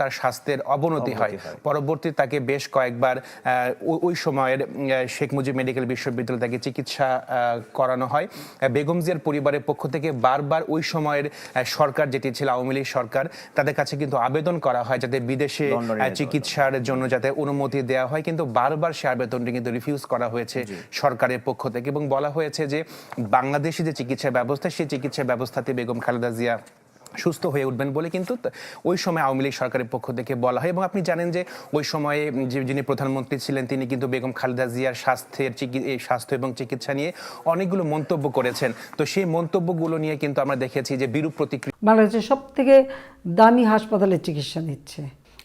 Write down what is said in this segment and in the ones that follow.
তার স্বাস্থ্যের অবনতি হয়। পরবর্তী তাকে বেশ কয়েকবার ওই সময়ের শেখ মুজিব মেডিকেল বিশ্ববিদ্যালয়ে তাকে চিকিৎসা করানো হয়। বেগম জিয়ার পরিবারের পক্ষ থেকে বারবার ওই সময়ের সরকার যেটি ছিল আওয়ামী লীগ সরকার তাদের কাছে কিন্তু আবেদন করা হয় যাতে বিদেশে চিকিৎসার জন্য যাতে অনুমতি দেওয়া হয়। কিন্তু বারবার সে আবেদনটি কিন্তু রিফিউজ করা হয়েছে সরকারের পক্ষ থেকে। এবং বলা হয়েছে যে বাংলাদেশি যে চিকিৎসা ব্যবস্থা সেই চিকিৎসা ব্যবস্থাতে বেগম খালেদা জিয়া সুস্থ হয়ে উঠবেন বলে কিন্তু ওই সময় আওয়ামী লীগ সরকারের পক্ষ থেকে বলা হয়। এবং আপনি জানেন যে ওই সময়ে যে যিনি প্রধানমন্ত্রী ছিলেন তিনি কিন্তু বেগম খালেদা জিয়ার স্বাস্থ্যের স্বাস্থ্য এবং চিকিৎসা নিয়ে অনেকগুলো মন্তব্য করেছেন। তো সেই মন্তব্যগুলো নিয়ে কিন্তু আমরা দেখেছি যে বিরূপ প্রতিক্রিয়া বাংলাদেশের সব থেকে দামি হাসপাতালে চিকিৎসা নিচ্ছে।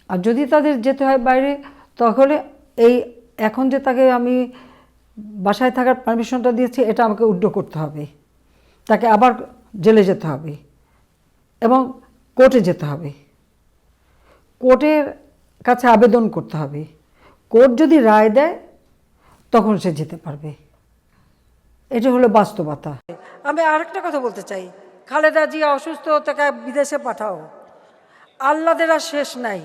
আর যদি তাদের যেতে হয় বাইরে, তাহলে এই এখন যে তাকে আমি বাসায় থাকার পারমিশনটা দিয়েছি, এটা আমাকে উড্ড করতে হবে। তাকে আবার জেলে যেতে হবে। এবং কোর্টে যেতে হবে। কোর্টের কাছে আবেদন করতে হবে। কোর্ট যদি রায় দেয়, তখন সে যেতে পারবে। এটা হলো বাস্তবতা। আমি আরেকটা কথা বলতে চাই। খালেদা জিয়া অসুস্থ, তাকে বিদেশে পাঠাও। আল্লাদের আর শেষ নাই।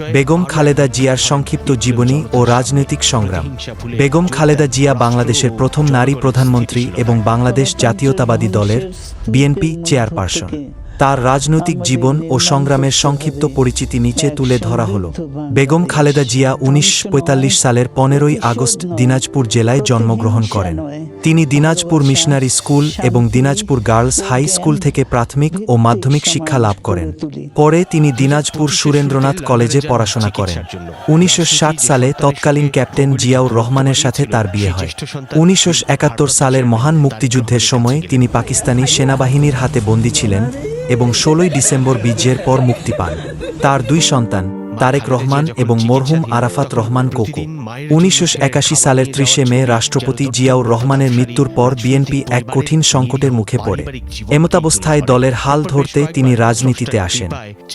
বেগম খালেদা জিয়ার সংক্ষিপ্ত জীবনী ও রাজনৈতিক সংগ্রাম। বেগম খালেদা জিয়া বাংলাদেশের প্রথম নারী প্রধানমন্ত্রী এবং বাংলাদেশ জাতীয়তাবাদী দলের বিএনপি চেয়ারপারসন। তার রাজনৈতিক জীবন ও সংগ্রামের সংক্ষিপ্ত পরিচিতি নিচে তুলে ধরা হল। বেগম খালেদা জিয়া উনিশশো পঁয়তাল্লিশ সালের পনেরোই আগস্ট দিনাজপুর জেলায় জন্মগ্রহণ করেন। তিনি দিনাজপুর মিশনারি স্কুল এবং দিনাজপুর গার্লস হাই স্কুল থেকে প্রাথমিক ও মাধ্যমিক শিক্ষা লাভ করেন। পরে তিনি দিনাজপুর সুরেন্দ্রনাথ কলেজে পড়াশোনা করেন। উনিশশো ষাট সালে তৎকালীন ক্যাপ্টেন জিয়াউর রহমানের সাথে তার বিয়ে হয়। উনিশশো একাত্তর সালের মহান মুক্তিযুদ্ধের সময় তিনি পাকিস্তানি সেনাবাহিনীর হাতে বন্দী ছিলেন এবং ষোলোই ডিসেম্বর বিজয়ের পর মুক্তি পান। তার দুই সন্তান তারেক রহমান এবং মরহুম আরাফাত রহমান কোকো। উনিশশো একাশি সালের ত্রিশে মে রাষ্ট্রপতি জিয়াউর রহমানের মৃত্যুর পর বিএনপি এক কঠিন সংকটের মুখে পড়ে। এমতাবস্থায় দলের হাল ধরতে তিনি রাজনীতিতে আসেন।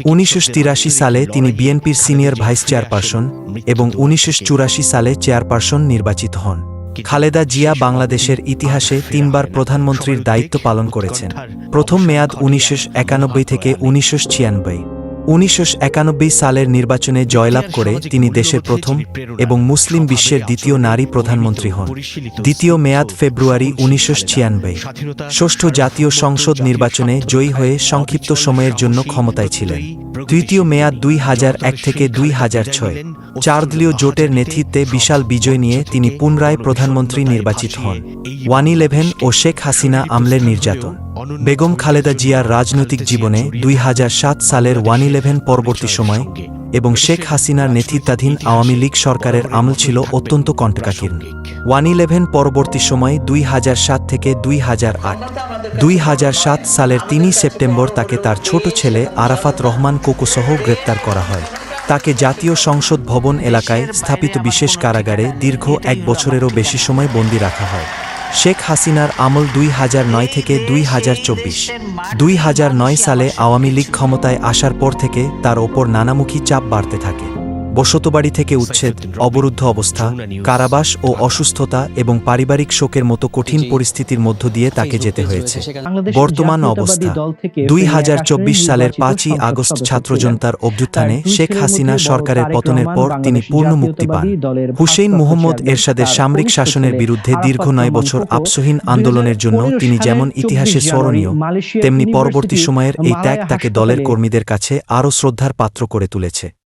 উনিশশো তিরাশি সালে তিনি বিএনপির সিনিয়র ভাইস চেয়ারপারসন এবং উনিশশো চুরাশি সালে চেয়ারপারসন নির্বাচিত হন। খালেদা জিয়া বাংলাদেশের ইতিহাসে তিনবার প্রধানমন্ত্রীর দায়িত্ব পালন করেছেন। প্রথম মেয়াদ উনিশশো একানব্বই থেকে উনিশশো ছিয়ানব্বই। উনিশশো একানব্বই সালের নির্বাচনে জয়লাভ করে তিনি দেশের প্রথম এবং মুসলিম বিশ্বের দ্বিতীয় নারী প্রধানমন্ত্রী হন। দ্বিতীয় মেয়াদ ফেব্রুয়ারি উনিশশো ছিয়ানব্বই। ষষ্ঠ জাতীয় সংসদ নির্বাচনে জয়ী হয়ে সংক্ষিপ্ত সময়ের জন্য ক্ষমতায় ছিলেন। তৃতীয় মেয়াদ দুই হাজার এক থেকে দুই হাজার ছয়। চারদলীয় জোটের নেতৃত্বে বিশাল বিজয় নিয়ে তিনি পুনরায় প্রধানমন্ত্রী নির্বাচিত হন। ওয়ান ইলেভেন ও শেখ হাসিনা আমলের নির্যাতন। বেগম খালেদা জিয়ার রাজনৈতিক জীবনে দুই হাজার সাত সালের ওয়ান ইলেভেন পরবর্তী সময় এবং শেখ হাসিনার নেতৃত্বাধীন আওয়ামী লীগ সরকারের আমল ছিল অত্যন্ত কণ্টকাকীর্ণ ওয়ান ইলেভেন পরবর্তী সময় দুই সাত থেকে দুই হাজার আট। দুই সাত সালের তিনই সেপ্টেম্বর তাকে তার ছোট ছেলে আরাফাত রহমান কোকোসহ গ্রেপ্তার করা হয়। তাকে জাতীয় সংসদ ভবন এলাকায় স্থাপিত বিশেষ কারাগারে দীর্ঘ এক বছরেরও বেশি সময় বন্দী রাখা হয়। শেখ হাসিনার আমল দুই হাজার নয় থেকে দুই হাজার চব্বিশ। দুই হাজার নয় সালে আওয়ামী লীগ ক্ষমতায় আসার পর থেকে তার ওপর নানামুখী চাপ বাড়তে থাকে। বসতবাড়ি থেকে উচ্ছেদ অবরুদ্ধ অবস্থা কারাবাস ও অসুস্থতা এবং পারিবারিক শোকের মতো কঠিন পরিস্থিতির মধ্য দিয়ে তাকে যেতে হয়েছে। বর্তমান অবস্থা দুই হাজার চব্বিশ সালের পাঁচই আগস্ট ছাত্র জনতার অভ্যুত্থানে শেখ হাসিনা সরকারের পতনের পর তিনি পূর্ণ মুক্তি পান হুসেইন মুহম্মদ এরশাদের সামরিক শাসনের বিরুদ্ধে দীর্ঘ নয় বছর আপসহীন আন্দোলনের জন্য তিনি যেমন ইতিহাসে স্মরণীয় তেমনি পরবর্তী সময়ের এই ত্যাগ তাকে দলের কর্মীদের কাছে আরও শ্রদ্ধার পাত্র করে তুলেছে।